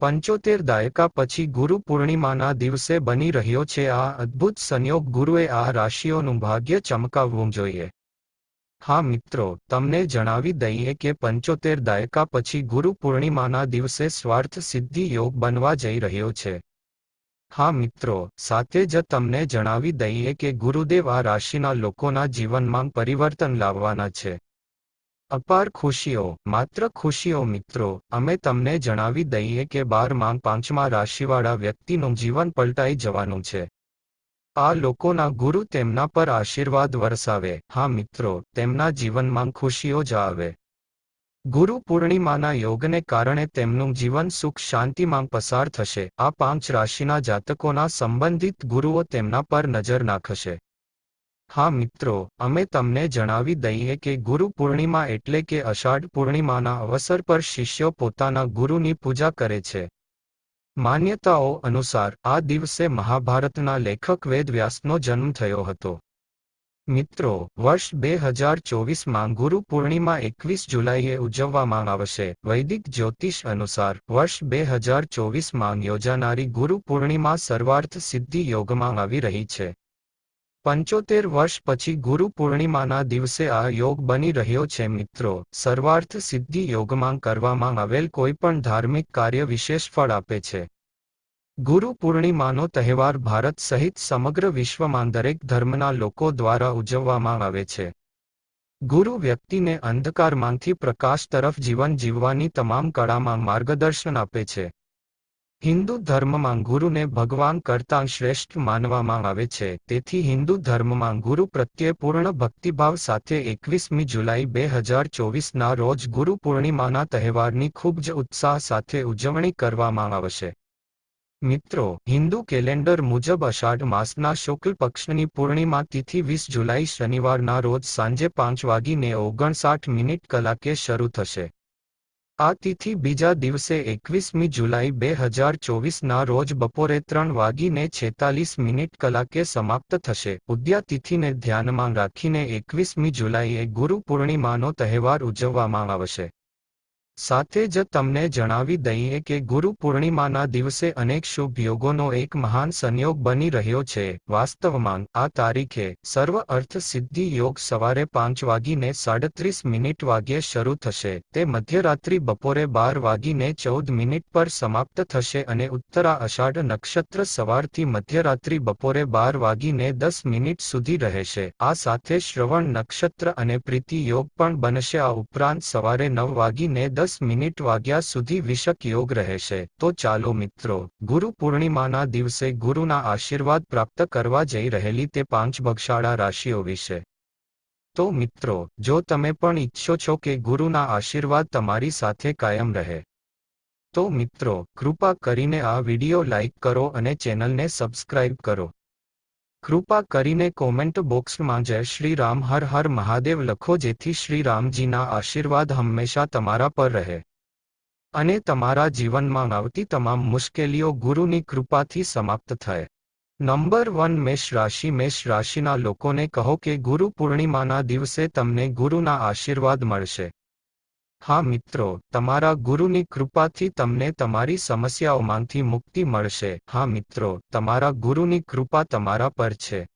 પંચોતેર દાયકા પછી ગુરુ પૂર્ણિમાના દિવસે બની રહ્યો છે આ અદ્ભુત સંયોગ ગુરુએ આ રાશિઓનું ભાગ્ય ચમકાવવું જોઈએ. હા મિત્રો, તમને જણાવી દઈએ કે પંચોતેર દાયકા પછી ગુરુ પૂર્ણિમાના દિવસે સ્વાર્થ સિદ્ધિ યોગ બનવા જઈ રહ્યો છે. હા મિત્રો, સાથે જ તમને જણાવી દઈએ કે ગુરુદેવ આ રાશિના લોકોના જીવનમાં પરિવર્તન લાવવાના છે. અપાર ખુશીઓ, માત્ર ખુશીઓ મિત્રો, અમે તમને જણાવી દઈએ કે બારમાં પાંચમા રાશિવાળા વ્યક્તિનું જીવન પલટાઈ જવાનું છે. આ લોકોના ગુરુ તેમના પર આશીર્વાદ વરસાવે. હા મિત્રો, તેમના જીવનમાં ખુશીઓ જ આવે. ગુરુ પૂર્ણિમાના યોગને કારણે તેમનું જીવન સુખ શાંતિમાં પસાર થશે. આ પાંચ રાશિના જાતકોના સંબંધિત ગુરુઓ તેમના પર નજર નાખશે. હા મિત્રો, અમે તમને જણાવી દઈએ કે ગુરુ પૂર્ણિમા એટલે કે અષાઢ પૂર્ણિમાના અવસર પર શિષ્યો પોતાના ગુરુની પૂજા કરે છે. માન્યતાઓ અનુસાર આ દિવસે મહાભારતના લેખક વેદવ્યાસનો જન્મ થયો હતો. મિત્રો, વર્ષ બે હજાર ચોવીસમાં ગુરુ પૂર્ણિમા એકવીસ જુલાઈએ ઉજવવામાં આવશે. વૈદિક જ્યોતિષ અનુસાર વર્ષ બે હજાર ચોવીસમાં યોજાનારી ગુરુ પૂર્ણિમા સર્વાર્થ સિદ્ધિ યોગમાં આવી રહી છે. પંચોતેર વર્ષ પછી ગુરુ પૂર્ણિમાના દિવસે આ યોગ બની રહ્યો છે મિત્રો. સર્વાર્થ સિદ્ધિ યોગમાં કરવામાં આવેલ કોઈપણ ધાર્મિક કાર્ય વિશેષ ફળ આપે છે. ગુરુ પૂર્ણિમાનો તહેવાર ભારત સહિત સમગ્ર વિશ્વમાં દરેક ધર્મના લોકો દ્વારા ઉજવવામાં આવે છે. ગુરુ વ્યક્તિને અંધકારમાંથી પ્રકાશ તરફ જીવન જીવવાની તમામ કળામાં માર્ગદર્શન આપે છે. હિન્દુ ધર્મમાં ગુરુને ભગવાન કરતાં શ્રેષ્ઠ માનવામાં આવે છે. તેથી હિન્દુ ધર્મમાં ગુરુ પ્રત્યે પૂર્ણ ભક્તિભાવ સાથે એકવીસમી જુલાઈ બે હજાર ચોવીસના રોજ ગુરુ પૂર્ણિમાના તહેવારની ખૂબ જ ઉત્સાહ સાથે ઉજવણી કરવામાં આવશે. મિત્રો, હિન્દુ કેલેન્ડર મુજબ અષાઢ માસના શુક્લ પક્ષની પૂર્ણિમા તિથિ વીસ જુલાઈ શનિવારના રોજ સાંજે પાંચ વાગીને ઓગણસાઠ મિનિટ કલાકે શરૂ થશે. આ તિથિ બીજા દિવસે એકવીસમી જુલાઈ બે હજાર ચોવીસના રોજ બપોરે ત્રણ વાગીને છેતાલીસ મિનિટ કલાકે સમાપ્ત થશે. ઉદ્યા તિથિને ધ્યાનમાં રાખીને એકવીસમી જુલાઈએ ગુરુ પૂર્ણિમાનો તહેવાર ઉજવવામાં આવશે. સાથે જ તમને જણાવી દઈએ કે ગુરુ પૂર્ણિમાના દિવસે અનેક શુભ યોગોનો એક મહાન સંયોગ બની રહ્યો છે. વાસ્તવમાં, આ તારીખે સર્વ અર્થ સિદ્ધિ યોગ સવારે પાંચ વાગીને સાડત્રીસ મિનિટ વાગ્યે શરૂ થશે. તે મધ્યરાત્રિ બપોરે બાર વાગીને ચૌદ મિનિટ પર સમાપ્ત થશે અને ઉત્તરા અષાઢ નક્ષત્ર સવારથી મધ્યરાત્રિ બપોરે બાર વાગીને દસ મિનિટ સુધી રહેશે. આ સાથે શ્રવણ નક્ષત્ર અને પ્રીતિ યોગ પણ બનશે. આ ઉપરાંત સવારે નવ વાગીને દસ દસ મિનિટ વાગ્યા સુધી વિષક યોગ રહેશે. તો ચાલો મિત્રો, ગુરુ પૂર્ણિમાના દિવસે ગુરુના આશીર્વાદ પ્રાપ્ત કરવા જઈ રહેલી તે પાંચ ભગશાળા રાશિઓ વિશે. તો મિત્રો, જો તમે પણ ઈચ્છો છો કે ગુરુના આશીર્વાદ તમારી સાથે કાયમ રહે, તો મિત્રો, કૃપા કરીને આ વિડિયો લાઇક કરો અને ચેનલને સબસ્ક્રાઇબ કરો. કૃપા કરીને કોમેન્ટ બોક્સમાં જય શ્રી રામ, હર હર મહાદેવ લખો જેથી શ્રી રામજીના આશીર્વાદ હંમેશા તમારા પર રહે. અને તમારા જીવનમાં આવતી તમામ મુશ્કેલીઓ ગુરુની કૃપાથી સમાપ્ત થાય. નંબર વન મેષ રાશિ, મેષ રાશિના લોકોને કહો કે ગુરુ પૂર્ણિમાના દિવસે તમને ગુરુના આશીર્વાદ મળશે. હા મિત્રો, તમારા ગુરુની કૃપાથી તમને તમારી સમસ્યાઓમાંથી મુક્તિ મળશે. હા મિત્રો, તમારા ગુરુની કૃપા તમારા પર છે.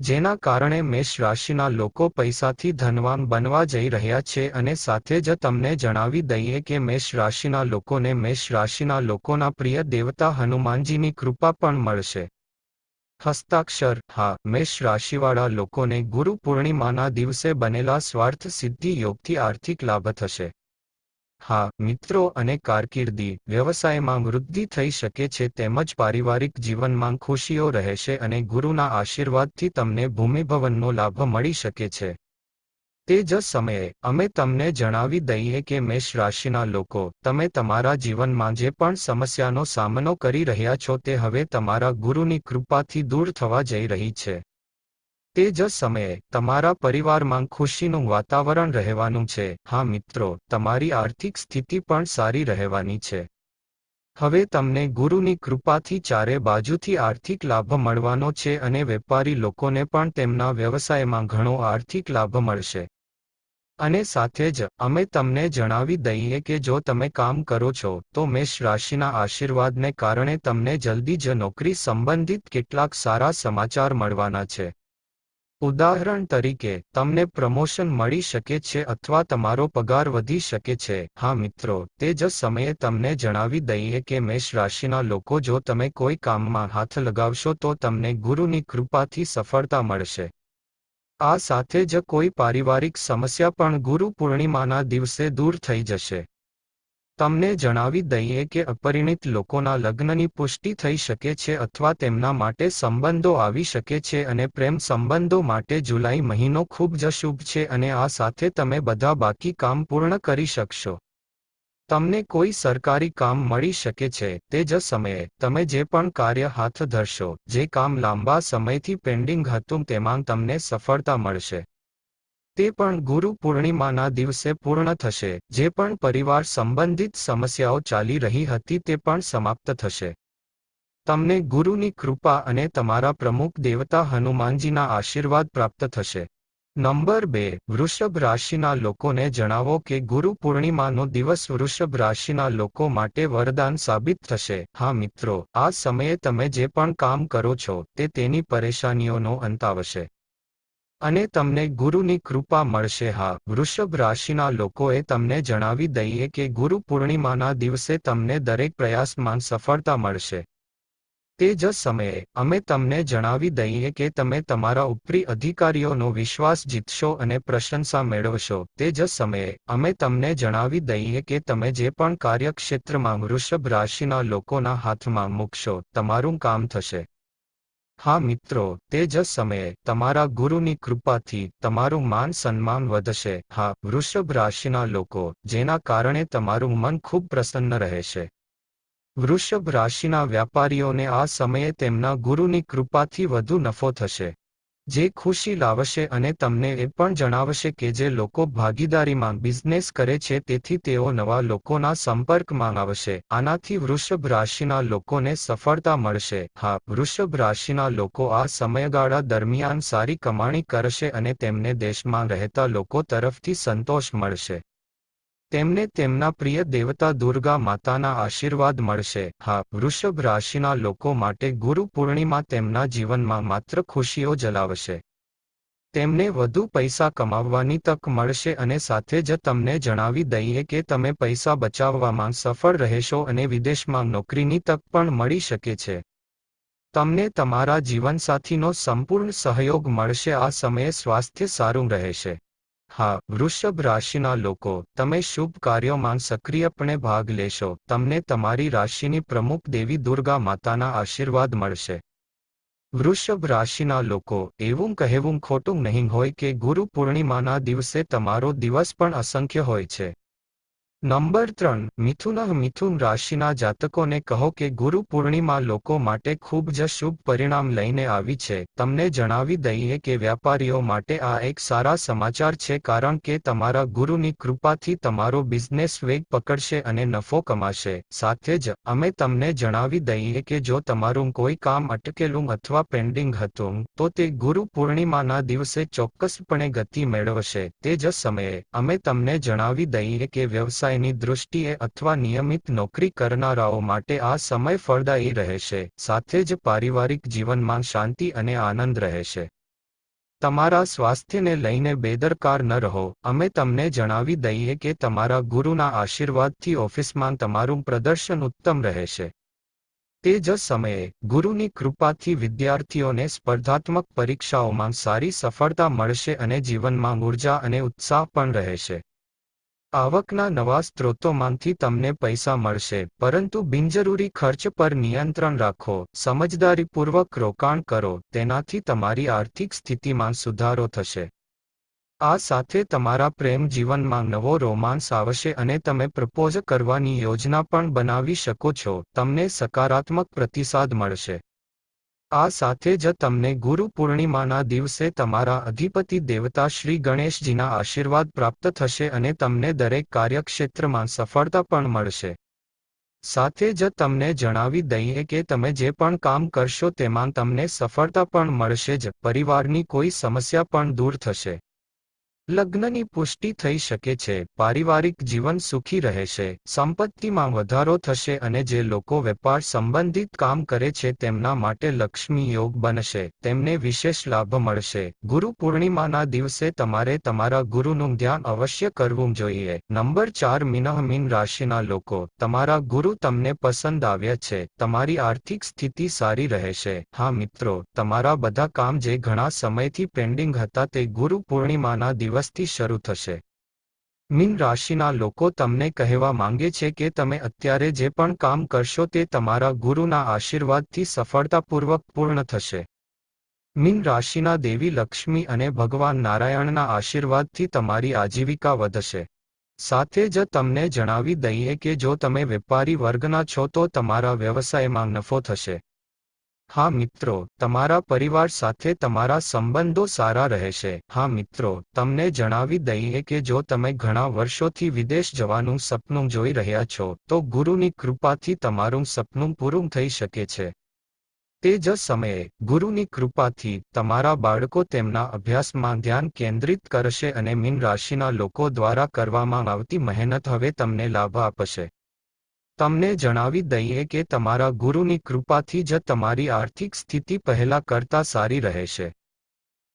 જેના કારણે મેષ રાશિના લોકો પૈસાથી ધનવાન બનવા જઈ રહ્યા છે અને સાથે જ તમને જણાવી દઈએ કે મેષ રાશિના લોકોને મેષ રાશિના લોકોના પ્રિય દેવતા હનુમાનજીની કૃપા પણ મળશે. હસ્તાક્ષર. હા, મેષ રાશિવાળા લોકોને ગુરુ પૂર્ણિમાના દિવસે બનેલા સ્વાર્થ સિદ્ધિ યોગથી આર્થિક લાભ થશે. હા, મિત્રો અને કારકિર્દી. વ્યવસાયમાં વૃદ્ધિ થઈ શકે છે તેમજ પારિવારિક જીવનમાં ખુશીઓ રહેશે અને ગુરુના આશીર્વાદથી તમને ભૂમિભવનનો લાભ મળી શકે છે. તે જ સમયે, અમે તમને જણાવી દઈએ કે મેષ રાશિના લોકો, તમે તમારા જીવનમાં જે પણ સમસ્યાનો સામનો કરી રહ્યા છો તે હવે તમારા ગુરુની કૃપાથી દૂર થવા જઈ રહી છે. તે જ સમયે, તમારા પરિવારમાં ખુશીનું વાતાવરણ રહેવાનું છે. હા મિત્રો, તમારી આર્થિક સ્થિતિ પણ સારી રહેવાની છે. હવે તમને ગુરુની કૃપાથી ચારે બાજુથી આર્થિક લાભ મળવાનો છે અને વેપારી લોકોને પણ તેમના વ્યવસાયમાં ઘણો આર્થિક લાભ મળશે. અને સાથે જ, અમે તમને જણાવી દઈએ કે જો તમે કામ કરો છો, તો મેષ રાશિના આશીર્વાદને કારણે તમને જલ્દી જ નોકરી સંબંધિત કેટલાક સારા સમાચાર મળવાના છે. ઉદાહરણ તરીકે, તમને પ્રમોશન મળી શકે છે અથવા તમારો પગાર વધી શકે છે. હા મિત્રો, તે જ સમયે તમને જણાવી દઈએ કે મેષ રાશિના લોકો જો તમે કોઈ કામમાં હાથ લગાવશો તો તમને ગુરુની કૃપાથી સફળતા મળશે. આ સાથે જ કોઈ પારિવારિક સમસ્યા પણ ગુરુ પૂર્ણિમાના દિવસે દૂર થઈ જશે. તમને જણાવી દઈએ કે અપરિણિત લોકોના લગ્નની પુષ્ટિ થઈ શકે છે અથવા તેમના માટે સંબંધો આવી શકે છે અને પ્રેમ સંબંધો માટે જુલાઈ મહિનો ખૂબ જ શુભ છે અને આ સાથે તમે બધા બાકી કામ પૂર્ણ કરી શકશો. તમને કોઈ સરકારી કામ મળી શકે છે તે જ સમયે તમે જે પણ કાર્ય હાથ ધરશો, જે કામ લાંબા સમયથી પેન્ડિંગ હતું તેમાં તમને સફળતા મળશે. તે પણ ગુરુ પૂર્ણિમાના દિવસે પૂર્ણ થશે. જે પણ પરિવાર સંબંધિત સમસ્યાઓ ચાલી રહી હતી તે પણ સમાપ્ત થશે. તમને ગુરુની કૃપા અને તમારા પ્રમુખ દેવતા હનુમાનજીના આશીર્વાદ પ્રાપ્ત થશે. નંબર બે, વૃષભ રાશિના લોકોને જણાવો કે ગુરુ પૂર્ણિમાનો દિવસ વૃષભ રાશિના લોકો માટે વરદાન સાબિત થશે. હા મિત્રો, આ સમયે તમે જે પણ કામ કરો છો, તે તેની પરેશાનીઓનો અંત આવશે. અને તમને ગુરુની કૃપા મળશે. હા, વૃષભ રાશિના લોકોએ તમને જણાવી દઈએ કે ગુરુ પૂર્ણિમાના દિવસે તમને દરેક પ્રયાસમાં સફળતા મળશે. તે જ સમયે, અમે તમને જણાવી દઈએ કે તમે તમારા ઉપરી અધિકારીઓનો વિશ્વાસ જીતશો અને પ્રશંસા મેળવશો. તે જ સમયે, અમે તમને જણાવી દઈએ કે તમે જે પણ કાર્યક્ષેત્રમાં વૃષભ રાશિના લોકોના હાથમાં મૂકશો, તમારું કામ થશે. હા મિત્રો, તે જ સમયે તમારા ગુરુની કૃપાથી તમારું માન સન્માન વધશે. હા, વૃષભ રાશિના લોકો, જેના કારણે તમારું મન ખૂબ પ્રસન્ન રહેશે. વૃષભ રાશિના વ્યાપારીઓને આ સમયે તેમના ગુરુની કૃપાથી વધુ નફો થશે. જે ખુશી લાવશે અને તમને એ પણ જણાવશે કે જે લોકો ભાગીદારીમાં બિઝનેસ કરે છે, તેથી તેઓ નવા લોકોના સંપર્કમાં આવશે. આનાથી વૃષભ રાશિના લોકોને સફળતા મળશે. હા, વૃષભ રાશિના લોકો આ સમયગાળા દરમિયાન સારી કમાણી કરશે અને તેમને દેશમાં રહેતા લોકો તરફથી સંતોષ મળશે. તેમને તેમના પ્રિય દેવતા દુર્ગા માતાના આશીર્વાદ મળશે. હા, વૃષભ રાશિના લોકો માટે ગુરુ પૂર્ણિમા તેમના જીવનમાં માત્ર ખુશીઓ જલાવશે. તેમને વધુ પૈસા કમાવવાની તક મળશે અને સાથે જ તમને જણાવી દઈએ કે તમે પૈસા બચાવવામાં સફળ રહેશો અને વિદેશમાં નોકરીની તક પણ મળી શકે છે. તમને તમારા જીવનસાથીનો સંપૂર્ણ સહયોગ મળશે. આ સમયે સ્વાસ્થ્ય સારું રહેશે. હા, વૃષભ રાશિના લોકો, તમે શુભ કાર્યોમાં સક્રિયપણે ભાગ લેશો, તમને તમારી રાશિની પ્રમુખ દેવી દુર્ગા માતાના આશીર્વાદ મળશે. વૃષભ રાશિના લોકો, એવું કહેવું ખોટું નહીં હોય કે ગુરુ પૂર્ણિમાના દિવસે તમારો દિવસ પણ અસંખ્ય હોય છે. નંબર ત્રણ, મિથુન મિથુન રાશિના જાતકોને કહો કે ગુરુ પૂર્ણિમા લોકો માટે ખૂબ જ શુભ પરિણામ લઈને આવી છે. તમને જણાવી દઈએ કે વ્યાપારીઓ માટે આ એક સારા સમાચાર છે કારણ કે તમારા ગુરુની કૃપાથી તમારો બિઝનેસ વેગ પકડશે અને નફો કમાશે. સાથે જ, અમે તમને જણાવી દઈએ કે જો તમારું કોઈ કામ અટકેલું અથવા પેન્ડિંગ હતું, તો તે ગુરુ પૂર્ણિમાના દિવસે ચોક્કસપણે ગતિ મેળવશે. તે જ સમયે, અમે તમને જણાવી દઈએ કે વ્યવસાય વ્યવસાયની દૃષ્ટિએ અથવા નિયમિત નોકરી કરનારાઓ માટે આ સમય ફળદાયી રહેશે, સાથે જ પારિવારિક જીવનમાં શાંતિ અને આનંદ રહેશે. તમારા સ્વાસ્થ્યને લઈને બેદરકાર ન રહો, અમે તમને જણાવી દઈએ કે તમારા ગુરુના આશીર્વાદથી ઓફિસમાં તમારું પ્રદર્શન ઉત્તમ રહેશે. તે જ સમયે, ગુરુની કૃપાથી વિદ્યાર્થીઓને સ્પર્ધાત્મક પરીક્ષાઓમાં સારી સફળતા મળશે અને જીવનમાં ઊર્જા અને ઉત્સાહ પણ રહેશે. આવકના નવા સ્ત્રોતોમાંથી તમને પૈસા મળશે, પરંતુ બિનજરૂરી ખર્ચ પર નિયંત્રણ રાખો, સમજદારીપૂર્વક રોકાણ કરો, તેનાથી તમારી આર્થિક સ્થિતિમાં સુધારો થશે. આ સાથે તમારા પ્રેમ જીવનમાં નવો રોમાન્સ આવશે અને તમે પ્રપોઝ કરવાની યોજના પણ બનાવી શકો છો, તમને સકારાત્મક પ્રતિસાદ મળશે. આ સાથે જ તમને ગુરુ પૂર્ણિમાના દિવસે તમારા અધિપતિ દેવતા શ્રી ગણેશજીના આશીર્વાદ પ્રાપ્ત થશે અને તમને દરેક કાર્યક્ષેત્રમાં સફળતા પણ મળશે. સાથે જ તમને જણાવી દઈએ કે તમે જે પણ કામ કરશો તેમાં તમને સફળતા પણ મળશે જ, પરિવારની કોઈ સમસ્યા પણ દૂર થશે. લગ્નની પુષ્ટિ થઈ શકે છે, પારિવારિક જીવન સુખી રહેશે સંપત્તિમાં વધારો થશે અને જે લોકો વેપાર સંબંધિત કામ કરે છે તેમના માટે લક્ષ્મી યોગ બનશે, તેમને વિશેષ લાભ મળશે. ગુરુ પૂર્ણિમાના દિવસે તમારે તમારા ગુરુનું ધ્યાન અવશ્ય કરવું જોઈએ. નંબર ચાર, મિનહ મીન રાશિના લોકો. તમારા ગુરુ તમને પસંદ આવ્યા છે, તમારી આર્થિક સ્થિતિ સારી રહેશે. હા મિત્રો, તમારા બધા કામ જે ઘણા સમયથી પેન્ડિંગ હતા તે ગુરુ પૂર્ણિમાના દિવસથી શરૂ થશે. મીન રાશિના લોકો તમને કહેવા માંગે છે કે તમે અત્યારે જે પણ કામ કરશો તે તમારા ગુરુના આશીર્વાદથી સફળતાપૂર્વક પૂર્ણ થશે. મીન રાશિના દેવી લક્ષ્મી અને ભગવાન નારાયણના આશીર્વાદથી તમારી આજીવિકા વધશે. સાથે જ તમને જણાવી દઈએ કે જો તમે વેપારી વર્ગના છો તો તમારા વ્યવસાયમાં નફો થશે. હા મિત્રો, તમારા પરિવાર સાથે તમારા સંબંધો સારા રહેશે. હા મિત્રો, તમને જણાવી દઈએ કે જો તમે ઘણા વર્ષોથી વિદેશ જવાનું સપનું જોઈ રહ્યા છો, તો ગુરુની કૃપાથી તમારું સપનું પૂરું થઈ શકે છે. તે જ સમયે, ગુરુની કૃપાથી તમારા બાળકો તેમના અભ્યાસમાં ધ્યાન કેન્દ્રિત કરશે અને મીન રાશિના લોકો દ્વારા કરવામાં આવતી મહેનત હવે તમને લાભ આપશે. તમને જણાવી દઈએ કે તમારા ગુરુની કૃપાથી જ તમારી આર્થિક સ્થિતિ પહેલા કરતા સારી રહેશે.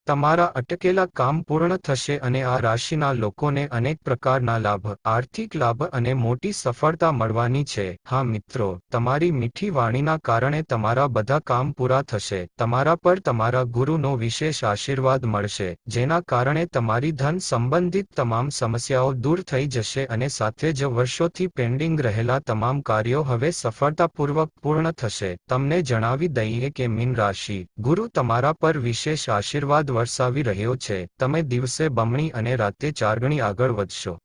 તમારા અટકેલા કામ પૂર્ણ થશે અને આ રાશિના લોકોને અનેક પ્રકારના લાભ, આર્થિક લાભ અને મોટી સફળતા મળવાની છે. હા મિત્રો, તમારી મીઠી વાણીના કારણે તમારા બધા કામ પૂરા થશે. તમારા પર તમારા ગુરુનો વિશેષ આશીર્વાદ મળશે, જેના કારણે તમારી ધન સંબંધિત તમામ સમસ્યાઓ દૂર થઈ જશે અને સાથે જ વર્ષોથી પેન્ડિંગ રહેલા તમામ કાર્યો હવે સફળતાપૂર્વક પૂર્ણ થશે. તમને જણાવી દઈએ કે મીન રાશિ, ગુરુ તમારા પર વિશેષ આશીર્વાદ વરસાવી રહ્યો છે. તમે દિવસે બમણી અને રાતે ચારગણી આગળ વધશો.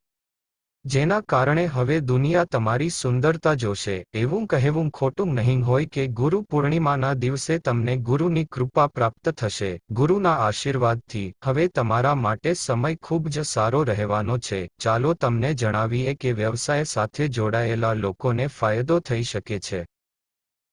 જેના કારણે હવે દુનિયા તમારી સુંદરતા જોશે. એવું કહેવું ખોટું નહીં હોય કે ગુરુ પૂર્ણિમાના દિવસે તમને ગુરુની કૃપા પ્રાપ્ત થશે. ગુરુના આશીર્વાદથી હવે તમારા માટે સમય ખૂબ જ સારો રહેવાનો છે. ચાલો તમને જણાવીએ કે વ્યવસાય સાથે જોડાયેલા લોકોને ફાયદો થઈ શકે છે.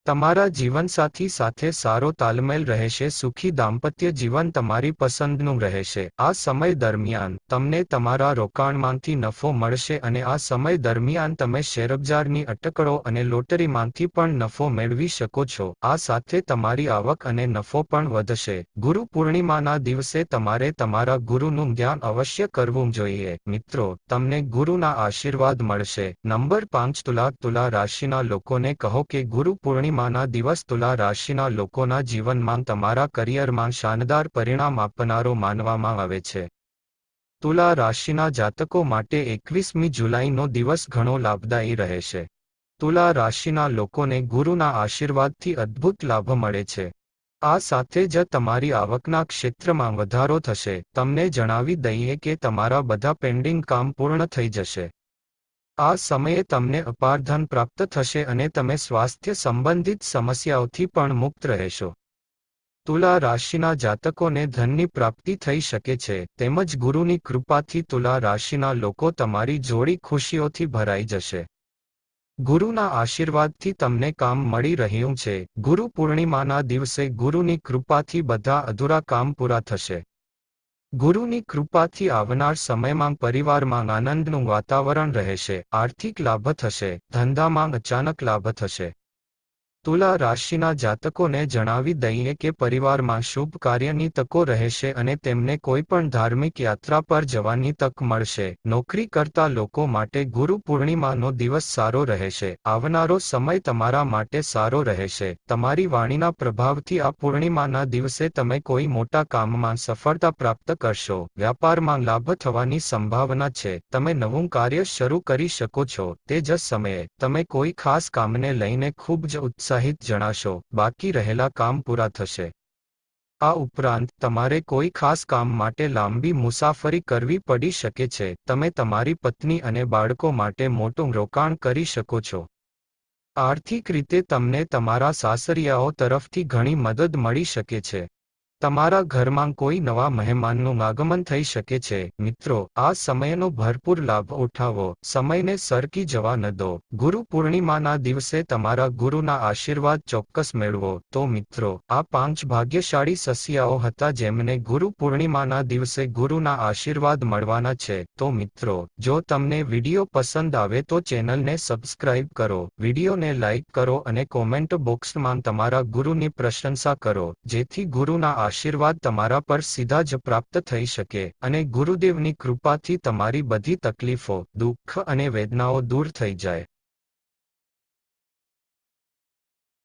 તમારા જીવનસાથી સાથે સારો તાલમેલ રહેશે, સુખી દાંપત્ય જીવન તમારી પસંદનું રહેશે. આ સમય દરમિયાન તમને તમારા રોકાણમાંથી નફો મળશે અને આ સમય દરમિયાન તમે શેરબજારની અટકળો અને લોટરીમાંથી પણ નફો મેળવી શકો છો. આ સાથે તમારી આવક અને નફો પણ વધશે. ગુરુ પૂર્ણિમાના દિવસે તમારે તમારા ગુરુનું ધ્યાન અવશ્ય કરવું જોઈએ. મિત્રો, તમને ગુરુના આશીર્વાદ મળશે. નંબર પાંચ તુલા તુલા રાશિના લોકોને કહો કે, ગુરુ પૂર્ણિમા પૂર્ણિમાના દિવસ તુલા રાશિના લોકોના જીવનમાં તમારા કરિયરમાં શાનદાર પરિણામ આપનારો માનવામાં આવે છે. તુલા રાશિના જાતકો માટે એકવીસમી જુલાઈનો દિવસ ઘણો લાભદાયી રહેશે તુલા રાશિના લોકોને ગુરુના આશીર્વાદથી અદ્ભુત લાભ મળે છે. આ સાથે જ તમારી આવકના ક્ષેત્રમાં વધારો થશે. તમને જણાવી દઈએ કે તમારા બધા પેન્ડિંગ કામ પૂર્ણ થઈ જશે. આ સમયે તમને અપાર ધન પ્રાપ્ત થશે અને તમે સ્વાસ્થ્ય સંબંધિત સમસ્યાઓથી પણ મુક્ત રહેશો. તુલા રાશિના જાતકોને ધનની પ્રાપ્તિ થઈ શકે છે, તેમજ ગુરુની કૃપાથી તુલા રાશિના લોકો તમારી જોડી ખુશીઓથી ભરાઈ જશે. ગુરુના આશીર્વાદથી તમને કામ મળી રહ્યું છે, ગુરુ પૂર્ણિમાના દિવસે ગુરુની કૃપાથી બધા અધૂરા કામ પૂરા થશે. ગુરુની કૃપાથી આવનાર સમયમાં પરિવારમાં આનંદનું વાતાવરણ રહેશે, આર્થિક લાભ થશે, ધંધામાં અચાનક લાભ થશે. તુલા રાશિના જાતકોને જણાવી દઈએ કે પરિવારમાં શુભ કાર્યની તકો રહેશે અને તેમને કોઈ પણ ધાર્મિક યાત્રા પર જવાની તક મળશે. નોકરી કરતા લોકો માટે ગુરુ પૂર્ણિમાનો દિવસ સારો રહેશે. આવનારો સમય તમારા માટે સારો રહેશે. તમારી વાણીના પ્રભાવથી આ પૂર્ણિમાના દિવસે તમે કોઈ મોટા કામમાં સફળતા પ્રાપ્ત કરશો. વ્યાપારમાં લાભ થવાની સંભાવના છે. તમે નવું કાર્ય શરૂ કરી શકો છો. તે જ સમયે, તમે કોઈ ખાસ કામને લઈને ખૂબ જ ઉત્સાહ ઉત્સાહિત જણાશો, બાકી રહેલા કામ પૂરા થશે. આ ઉપરાંત, તમારે કોઈ ખાસ કામ માટે લાંબી મુસાફરી કરવી પડી શકે છે. તમે તમારી પત્ની અને બાળકો માટે મોટું રોકાણ કરી શકો છો. આર્થિક રીતે તમને તમારા સાસરિયાઓ તરફથી ઘણી મદદ મળી શકે છે. તમારા ઘરમાં કોઈ નવા મહેમાનનું આગમન થઈ શકે છે. મિત્રો, આ સમયનો ભરપૂર લાભ ઉઠાવો. સમયને સરકી જવા ન દો. ગુરુ પૂર્ણિમાના દિવસે તમારા ગુરુના આશીર્વાદ ચોક્કસ મેળવો. તો મિત્રો, આ પાંચ ભાગ્યશાળી સસિયાઓ હતા જેમને ગુરુ પૂર્ણિમાના દિવસે ગુરુના આશીર્વાદ મળવાના છે. તો મિત્રો, જો તમને વીડિયો પસંદ આવે તો ચેનલને સબસ્ક્રાઇબ કરો. વિડીયોને લાઇક કરો અને કોમેન્ટ બોક્સમાં તમારા ગુરુની પ્રશંસા કરો. જેથી ગુરુના આશીર્વાદ તમારા પર સીધા જ પ્રાપ્ત થઈ શકે અને ગુરુદેવની કૃપાથી તમારી બધી તકલીફો, દુઃખ અને વેદનાઓ દૂર થઈ જાય.